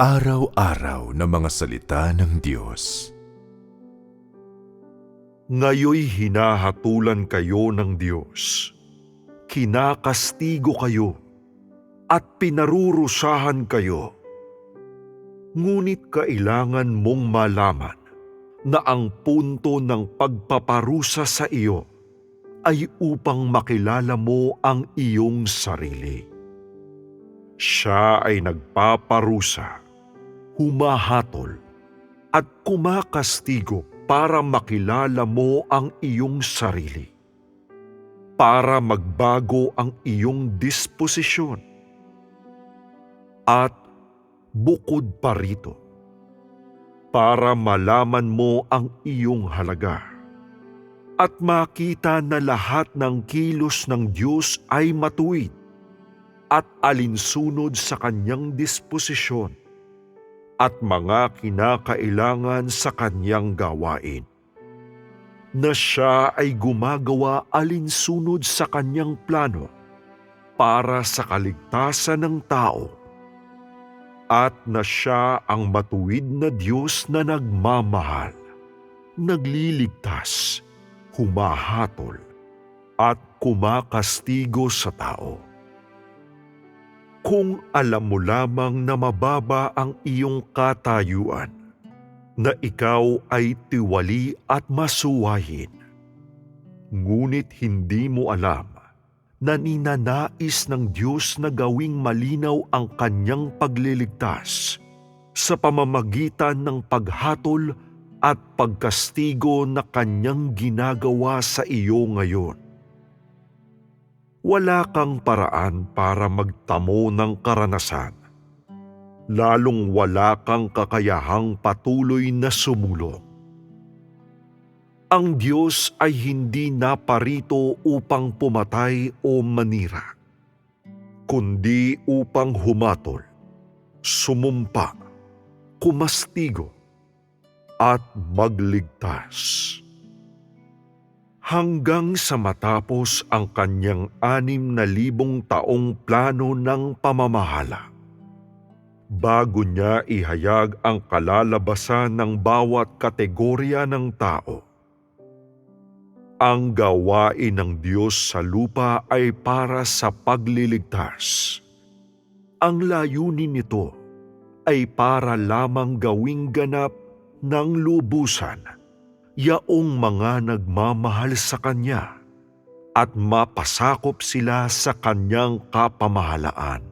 Araw-araw na mga salita ng Diyos. Ngayoy hinahatulan kayo ng Diyos. Kinakastigo kayo at pinarurusahan kayo. Ngunit kailangan mong malaman na ang punto ng pagpaparusa sa iyo ay upang makilala mo ang iyong sarili. Siya ay nagpaparusa, humahatol, at kumakastigo para makilala mo ang iyong sarili. Para magbago ang iyong disposisyon. At bukod pa rito, para malaman mo ang iyong halaga at makita na lahat ng kilos ng Diyos ay matuwid at alinsunod sa kanyang disposisyon at mga kinakailangan sa kanyang gawain. Na siya ay gumagawa alinsunod sa kanyang plano para sa kaligtasan ng tao at na siya ang matuwid na Diyos na nagmamahal, nagliligtas, humahatol, at kumakastigo sa tao. Kung alam mo lamang na mababa ang iyong katayuan, na ikaw ay tiwali at masuwayin, ngunit hindi mo alam na ninanais ng Diyos na gawing malinaw ang kanyang pagliligtas sa pamamagitan ng paghatol at pagkastigo na kanyang ginagawa sa iyo ngayon. Wala kang paraan para magtamo ng karanasan, lalong wala kang kakayahang patuloy na sumulong ang Diyos ay hindi naparito upang pumatay o manira, kundi upang humatol, sumumpa, kumastigo, at magligtas. Hanggang sa matapos ang kanyang anim na libong taong plano ng pamamahala. Bago niya ihayag ang kalalabasan ng bawat kategorya ng tao ang gawain ng Diyos sa lupa ay para sa pagliligtas. Ang layunin nito ay para lamang gawing ganap ng lubusan yaong mga nagmamahal sa Kanya at mapasakop sila sa Kanyang kapamahalaan.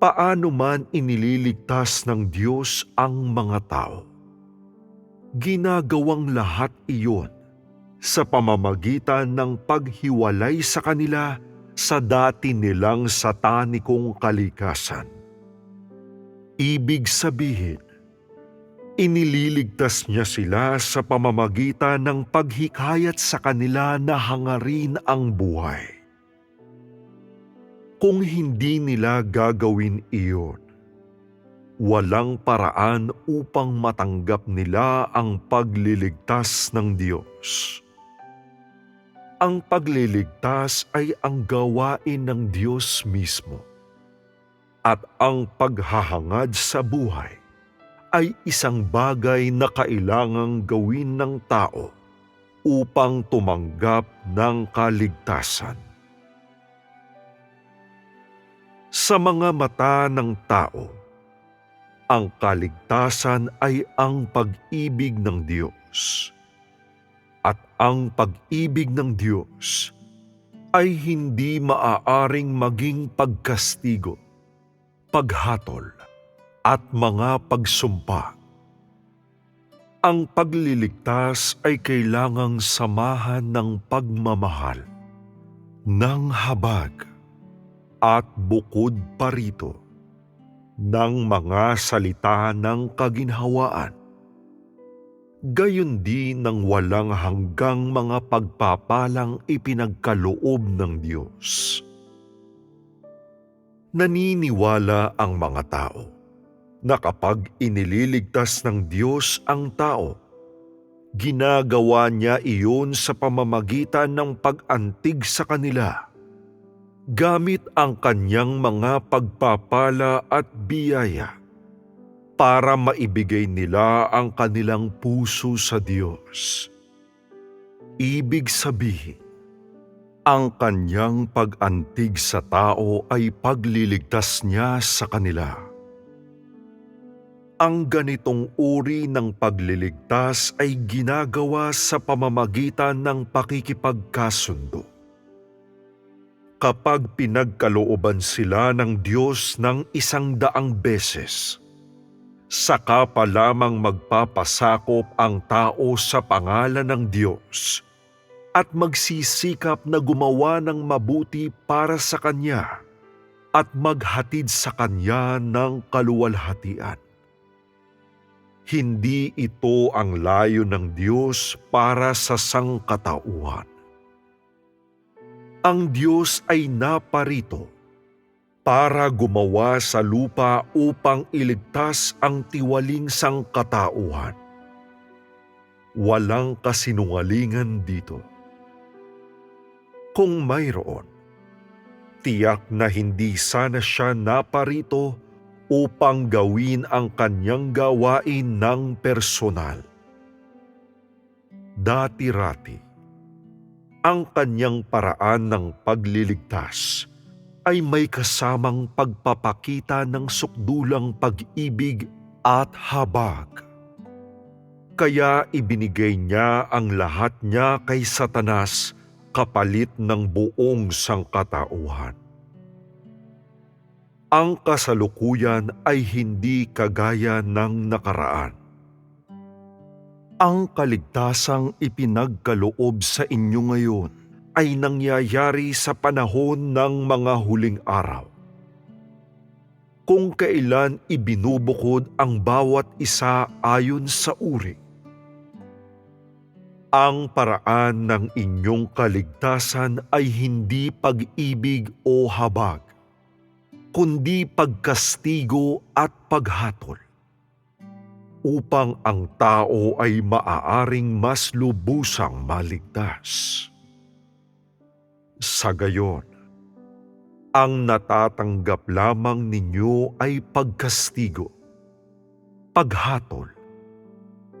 Paano man inililigtas ng Diyos ang mga tao? ginagawang lahat iyon sa pamamagitan ng paghiwalay sa kanila sa dati nilang satanikong kalikasan. Ibig sabihin, inililigtas niya sila sa pamamagitan ng paghikayat sa kanila na hangarin ang buhay. Kung hindi nila gagawin iyon, walang paraan upang matanggap nila ang pagliligtas ng Diyos. Ang pagliligtas ay ang gawain ng Diyos mismo. At ang paghahangad sa buhay ay isang bagay na kailangang gawin ng tao upang tumanggap ng kaligtasan. Sa mga mata ng tao, ang kaligtasan ay ang pag-ibig ng Diyos. At ang pag-ibig ng Diyos ay hindi maaaring maging pagkastigo, paghatol, at mga pagsumpa. Ang pagliligtas ay kailangang samahan ng pagmamahal, ng habag, at bukod pa rito ng mga salita ng kaginhawaan. Gayon din ng walang hanggang mga pagpapalang ipinagkaloob ng Diyos. Naniniwala ang mga tao na kapag inililigtas ng Diyos ang tao, ginagawa niya iyon sa pamamagitan ng pag-antig sa kanila gamit ang kanyang mga pagpapala at biyaya para maibigay nila ang kanilang puso sa Diyos. Ibig sabihin, ang kanyang pag-antig sa tao ay pagliligtas niya sa kanila. Ang ganitong uri ng pagliligtas ay ginagawa sa pamamagitan ng pakikipagkasundo. Kapag pinagkalooban sila ng Diyos ng isang daang beses, saka pa lamang magpapasakop ang tao sa pangalan ng Diyos at magsisikap na gumawa ng mabuti para sa Kanya at maghatid sa Kanya ng kaluwalhatian. Hindi ito ang layo ng Diyos para sa sangkatauhan. Ang Diyos ay naparito para gumawa sa lupa upang iligtas ang tiwaling sangkatauhan. Walang kasinungalingan dito. Kung mayroon, tiyak na hindi sana siya naparito upang gawin ang kanyang gawain ng personal. Dati-rati, ang kanyang paraan ng pagliligtas ay may kasamang pagpapakita ng sukdulang pag-ibig at habag. Kaya ibinigay niya ang lahat niya kay Satanas kapalit ng buong sangkatauhan. Ang kasalukuyan ay hindi kagaya ng nakaraan. Ang kaligtasang ipinagkaloob sa inyo ngayon ay nangyayari sa panahon ng mga huling araw. Kung kailan ibinubukod ang bawat isa ayon sa uri. Ang paraan ng inyong kaligtasan ay hindi pag-ibig o habag, kundi pagkastigo at paghatol upang ang tao ay maaaring mas lubusang maligtas. Sa gayon, ang natatanggap lamang ninyo ay pagkastigo, paghatol,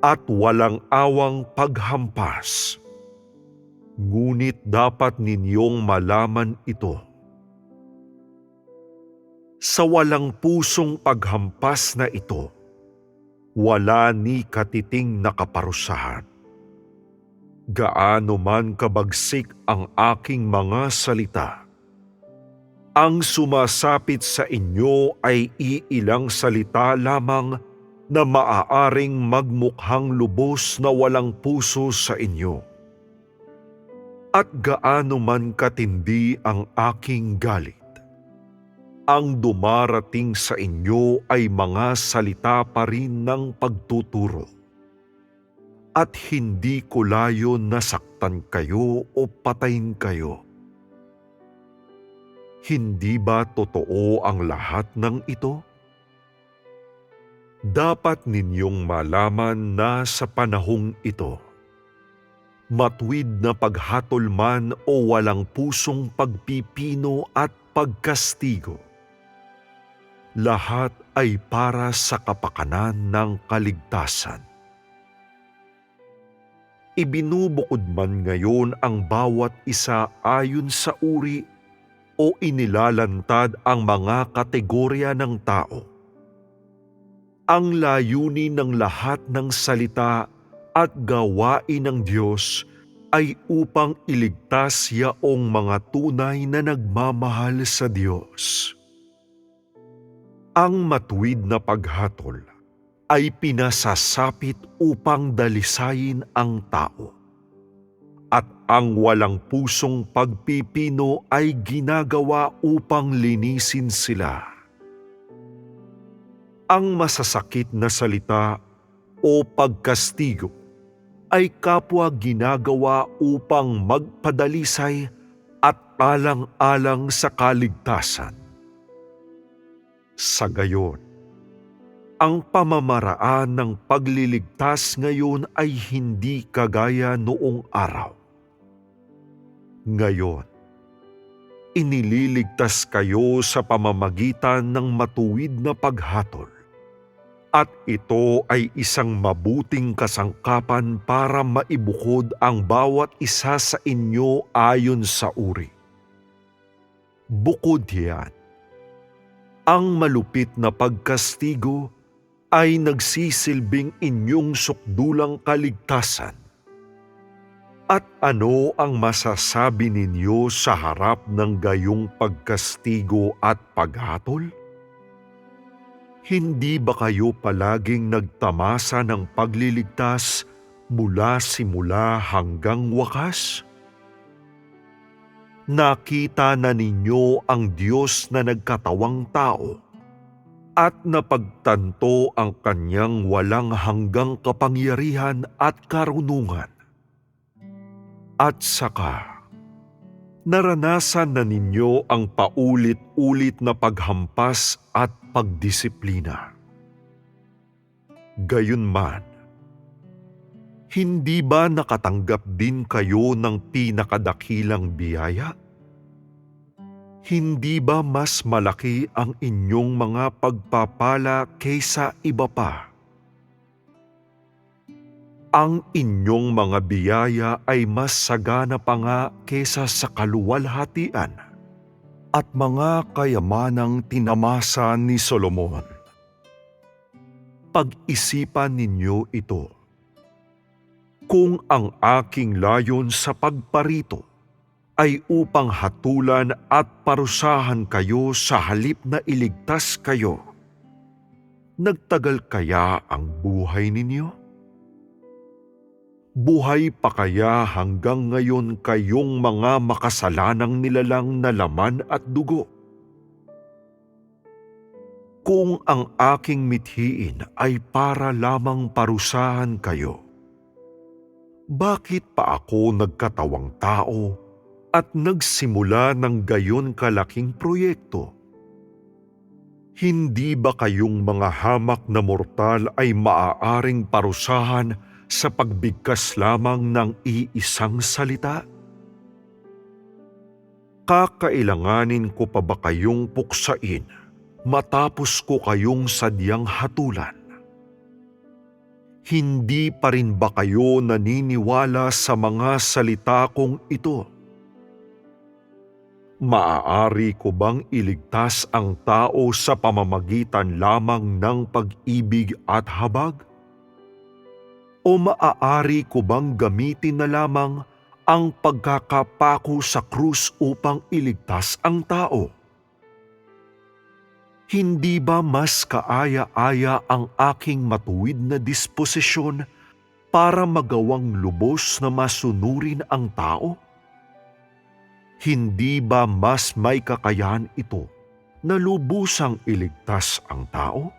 at walang awang paghampas. Ngunit dapat ninyong malaman ito. Sa walang pusong paghampas na ito, wala ni katiting nakaparusahan. Gaano man kabagsik ang aking mga salita, ang sumasapit sa inyo ay iilang salita lamang na maaaring magmukhang lubos na walang puso sa inyo. At gaano man katindi ang aking galit, ang dumarating sa inyo ay mga salita pa rin ng pagtuturo. At hindi ko layo nasaktan kayo o patayin kayo. Hindi ba totoo ang lahat ng ito? Dapat ninyong malaman na sa panahong ito, matwid na paghatol man o walang pusong pagpipino at pagkastigo, lahat ay para sa kapakanan ng kaligtasan. Ibinubukod man ngayon ang bawat isa ayon sa uri o inilalantad ang mga kategorya ng tao. Ang layunin ng lahat ng salita at gawain ng Diyos ay upang iligtas yaong mga tunay na nagmamahal sa Diyos. Ang matuwid na paghatol ay pinasasapit upang dalisayin ang tao. At ang walang pusong pagpipino ay ginagawa upang linisin sila. Ang masasakit na salita o pagkastigo ay kapwa ginagawa upang magpadalisay at alang-alang sa kaligtasan. Sa gayon, ang pamamaraan ng pagliligtas ngayon ay hindi kagaya noong araw. Ngayon, Inililigtas kayo sa pamamagitan ng matuwid na paghatol. At ito ay isang mabuting kasangkapan para maibukod ang bawat isa sa inyo ayon sa uri. Bukod yan, ang malupit na pagkastigo ay nagsisilbing inyong sukdulang kaligtasan. At ano ang masasabi ninyo sa harap ng gayong pagkastigo at paghatol? Hindi ba kayo palaging nagtamasa ng pagliligtas mula simula hanggang wakas? Nakita na ninyo ang Diyos na nagkatawang tao at napagtanto ang kanyang walang hanggang kapangyarihan at karunungan. At saka, naranasan na ninyo ang paulit-ulit na paghampas at pagdisiplina. Gayunman, hindi ba nakatanggap din kayo ng pinakadakilang biyaya? Hindi ba mas malaki ang inyong mga pagpapala kaysa iba pa? Ang inyong mga biyaya ay mas sagana pa nga kaysa sa kaluwalhatian at mga kayamanang tinamasa ni Solomon. Pag-isipan ninyo ito. Kung ang aking layon sa pagparito ay upang hatulan at parusahan kayo sa halip na iligtas kayo, nagtagal kaya ang buhay ninyo? Buhay pa kaya hanggang ngayon kayong mga makasalanang nilalang na laman at dugo? Kung ang aking mithiin ay para lamang parusahan kayo, bakit pa ako nagkatawang tao at nagsimula ng gayon kalaking proyekto? Hindi ba kayong mga hamak na mortal ay maaaring parusahan sa pagbigkas lamang ng iisang salita? Kakailanganin ko pa ba kayong puksain matapos ko kayong sadyang hatulan? Hindi pa rin ba kayo naniniwala sa mga salita kong ito? Maaari ko bang iligtas ang tao sa pamamagitan lamang ng pag-ibig at habag? O maaari ko bang gamitin na lamang ang pagkakapako sa krus upang iligtas ang tao? Hindi ba mas kaaya-aya ang aking matuwid na disposisyon para magawang lubos na masunurin ang tao? Hindi ba mas may kakayahan ito na lubusang iligtas ang tao?